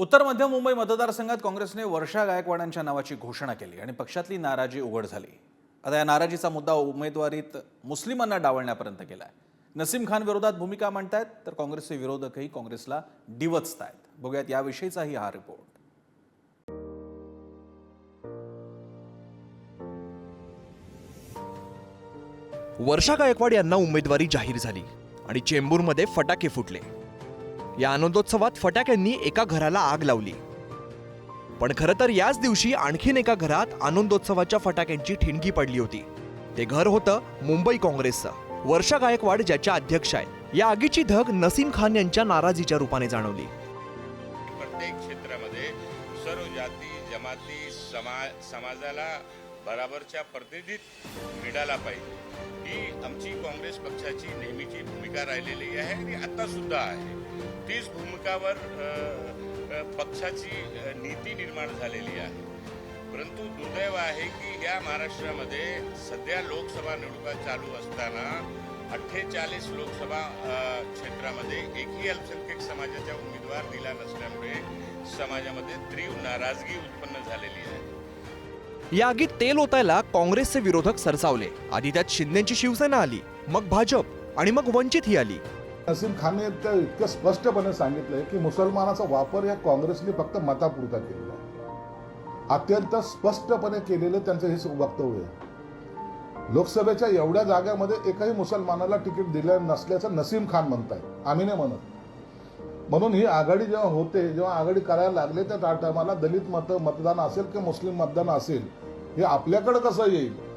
उत्तर मध्य मुंबई मतदारसंघात काँग्रेसने वर्षा गायकवाडांच्या नावाची घोषणा केली आणि पक्षातली नाराजी उघड झाली. आता या नाराजीचा मुद्दा उमेदवारीत मुस्लिमांना डावलण्यापर्यंत गेलाय. नसीम खान विरोधात भूमिका मांडतायत तर काँग्रेसचे विरोधकही काँग्रेसला डिवचतायत. बघूयात याविषयीचाही हा रिपोर्ट वर्षा गायकवाड यांना उमेदवारी जाहीर झाली आणि चेंबूरमध्ये फटाके फुटले. या आनंदोत्सवात फटाक्यांनी एका घराला आग लावली. पण खरं तर याच दिवशी आणखीन एका घरात आनंदोत्सवाच्या फटाक्यांची ठिणगी पडली होती. ते घर होतं मुंबई काँग्रेसचं. वर्षा गायकवाड ज्याच्या अध्यक्ष आहे या आगीची धग नसीम खान यांच्या नाराजीच्या रूपाने जाणवली. प्रत्येक क्षेत्रामध्ये सर्व जाती जमाती समा समाजाला बराबरच्या प्रतिनिधित मिळाला पाहिजे. ही आमची काँग्रेस पक्षाची नेहमीची भूमिका राहिलेली आहे आणि आता सुद्धा आहे. तीच भूमिकावर पक्षाची नीती निर्माण झालेली आहे. परंतु दुर्दैव आहे की या महाराष्ट्रामध्ये सध्या लोकसभा निवडणुका चालू असताना अठ्ठेचाळीस लोकसभा क्षेत्रामध्ये एकही अल्पसंख्याक समाजाचा उमेदवार दिला नसल्यामुळे समाजामध्ये तीव्र नाराजगी उत्पन्न झालेली आहे. या आगीत तेल ओतायला काँग्रेसचे विरोधक सरसावले. आधी त्यात शिंदेची शिवसेना आली मग भाजप आणि मग वंचित ही आली. नसीम खानने तर इतकं स्पष्टपणे सांगितलंय की मुसलमानाचा वापर या काँग्रेसने फक्त मतापुरता केलेला आहे. अत्यंत स्पष्टपणे केलेलं त्यांचं हे वक्तव्य आहे. लोकसभेच्या एवढ्या जागामध्ये एकही मुसलमानाला तिकीट दिलं नसल्याचं नसीम खान म्हणतायत. आम्ही नाही म्हणत. म्हणून ही आघाडी जेव्हा होते जेव्हा आघाडी करायला लागले त्या टायमाला दलित मत मतदान असेल किंवा मुस्लिम मतदान असेल हे आपल्याकडे कसं येईल?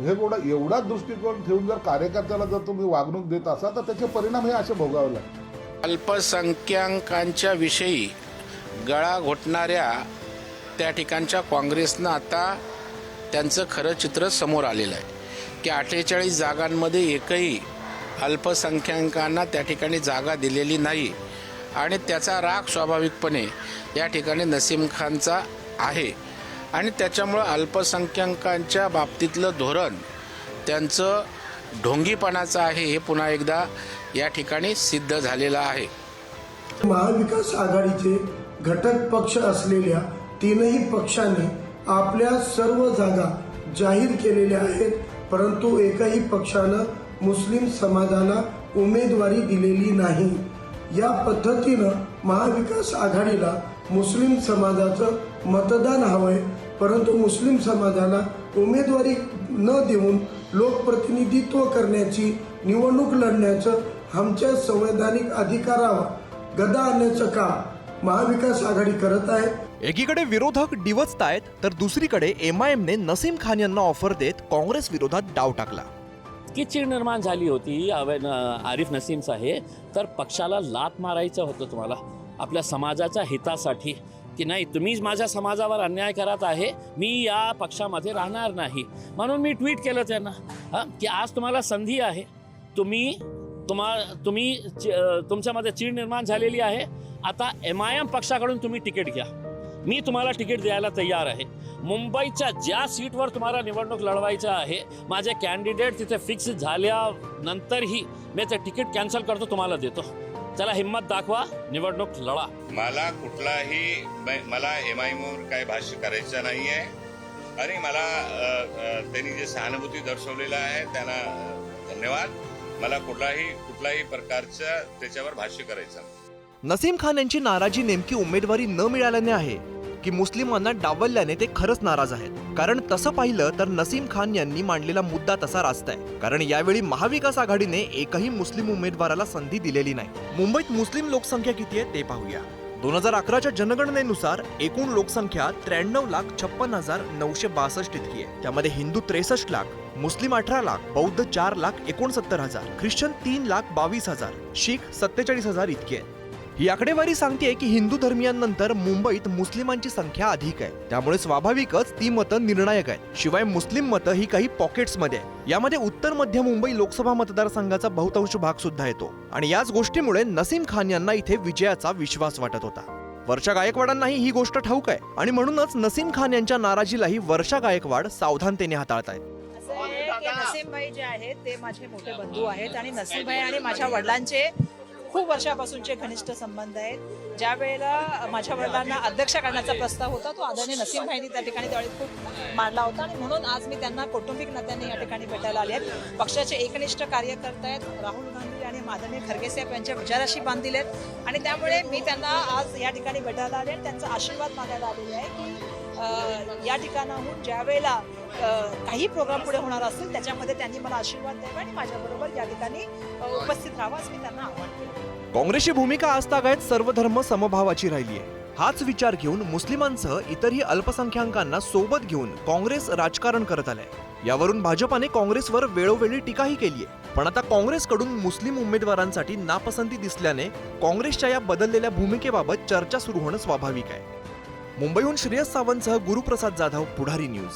हे एवढा एवढा दृष्टिकोन ठेवून जर कार्यकर्त्याला जर तुम्ही वागणूक देत असाल तर त्याचे परिणाम हे असे भोगावे लागतात. अल्पसंख्याकांच्या विषयी गळा घोटणाऱ्या त्या ठिकाणच्या काँग्रेसनं आता त्यांचं खरं चित्र समोर आलेलं आहे. की अठ्ठेचाळीस जागांमध्ये एकही अल्पसंख्याकांना त्या ठिकाणी जागा दिलेली नाही. आणि त्याचा राग स्वाभाविकपणे या ठिकाणी नसीम खानचा आहे. आणि त्याच्यामुळं अल्पसंख्याकांच्या बाबतीतलं धोरण त्यांचं ढोंगीपणाचं आहे हे पुन्हा एकदा या ठिकाणी सिद्ध झालेलं आहे. महाविकास आघाडीचे घटक पक्ष असलेल्या तीनही पक्षांनी आपल्या सर्व जागा जाहीर केलेल्या आहेत परंतु एकही पक्षानं मुस्लिम समाजाला उमेदवारी दिलेली नाही. या पद्धतीनं महाविकास आघाडीला मुस्लिम समाजाचं मतदान हवंय परंतु मुस्लिम समाजाला उमेदवारी न देऊन लोकप्रतिनिधित्व करण्याची निवडणूक लढण्याचं आमच्या संवैधानिक अधिकारावर गदा आणण्याचं काम महाविकास आघाडी करत आहे. एकीकडे विरोधक डिवचतायत तर दुसरीकडे एमआयएमने नसीम खान यांना ऑफर देत काँग्रेस विरोधात डाव टाकला. इतकी चीड निर्माण झाली होती आरिफ नसीम साहेब तर पक्षाला लात मारायचं होतं तुम्हाला. आपल्या समाजाच्या हितासाठी की नाही तुम्हीच माझ्या समाजावर अन्याय करत आहे मी या पक्षामध्ये राहणार नाही. म्हणून मी ट्विट केलं त्यांना हां की आज तुम्हाला संधी आहे. तुम्ही तुम्हा तुम्ही चि- तुमच्यामध्ये चीड निर्माण झालेली आहे. आता एम आय एम पक्षाकडून तुम्ही तिकीट घ्या. मी तुम्हाला तिकीट द्यायला तयार आहे. मुंबईच्या ज्या सीटवर तुम्हाला निवडणूक लढवायचं आहे माझे कॅन्डिडेट तिथे फिक्स झाल्यानंतरही मी ते तिकीट कॅन्सल करतो तुम्हाला देतो. चला हिंमत दाखवा निवडणूक लढा. मला कुठलाही मला एम आय एमवर काही भाष्य करायचं नाही आहे आणि मला त्यांनी जे सहानुभूती दर्शवलेलं आहे त्यांना धन्यवाद. मला कुठलाही कुठलाही प्रकारचं त्याच्यावर भाष्य करायचं नाही. नसीम खान यांची नाराजी नेमकी उमेदवारी न मिळाल्याने आहे. की मुस्लिमांना डावलल्याने ते खरंच नाराज आहेत. कारण तसं पाहिलं तर नसीम खान यांनी मांडलेला मुद्दा तसा रास्त आहे. कारण यावेळी महाविकास आघाडीने एकही मुस्लिम उमेदवाराला संधी दिलेली नाही. मुंबईत मुस्लिम लोकसंख्या किती आहे ते पाहूया. दोन हजार अकराच्या जनगणनेनुसार एकूण लोकसंख्या त्र्याण्णव लाख छप्पन हजार नऊशे बासष्ट इतकी आहे. त्यामध्ये हिंदू त्रेसष्ट लाख मुस्लिम अठरा लाख बौद्ध चार लाख एकोणसत्तर हजार ख्रिश्चन तीन लाख बावीस हजार शीख सत्तेचाळीस हजार इतकी आहेत ही आकडेवारी सांगते की हिंदू धर्मियांनंतर मुंबईत मुस्लिमांची संख्या अधिक आहे. त्यामुळे स्वाभाविकच ती मतं निर्णायक आहेत. शिवाय मुस्लिम मतं ही काही पॉकेट्समध्ये आहे यामध्ये उत्तर मध्य मुंबई लोकसभा मतदारसंघाचा बहुतांश भाग सुद्धा येतो. आणि याच गोष्टीमुळे नसीम खान यांना इथे विजयाचा विश्वास वाटत होता. वर्षा गायकवाडांनाही ही गोष्ट ठाऊक आहे. आणि म्हणूनच नसीम खान यांच्या नाराजीलाही वर्षा गायकवाड सावधानतेने हाताळत आहेत. आहे जे आहेत ते माझे मोठे बंधू आहेत. आणि नसीमबाई आणि माझ्या वडिलांचे खूप वर्षापासूनचे घनिष्ठ संबंध आहेत ज्या वेळेला माझ्या वडिलांना अध्यक्ष करण्याचा प्रस्ताव होता तो आदरणीय नसीम भाईनी त्या ठिकाणी त्यावेळी खूप मांडला होता आणि म्हणून आज मी त्यांना कौटुंबिक नात्यांनी या ठिकाणी भेटायला आले आहेत. पक्षाचे एकनिष्ठ कार्यकर्ते आहेत राहुल गांधी आणि माधवी खरगे साहेब यांच्या विचाराशी बांधील आहेत आणि त्यामुळे मी त्यांना आज या ठिकाणी भेटायला आले आणि त्यांचा आशीर्वाद मागायला आलेले आहे की या ठिकाणाहून ज्या वेळेला काही प्रोग्राम पुढे होणार असतील त्याच्यामध्ये त्यांनी मला आशीर्वाद द्यावा आणि माझ्याबरोबर या ठिकाणी उपस्थित राहावं असं मी त्यांना आव्हान केलं. काँग्रेसची भूमिका आजतागायत सर्वधर्म समभावाची राहिली आहे. हाच विचार घेऊन मुस्लिमांसह इतरही अल्पसंख्याकांना सोबत घेऊन काँग्रेस राजकारण करत आलंय. यावरून भाजपाने काँग्रेसवर वेळोवेळी टीकाही केली आहे पण आता काँग्रेसकडून मुस्लिम उमेदवारांसाठी नापसंती दिसल्याने काँग्रेसच्या या बदललेल्या भूमिकेबाबत चर्चा सुरू होणं स्वाभाविक आहे. मुंबईहून श्रेयस सावंतसह गुरुप्रसाद जाधव पुढारी न्यूज.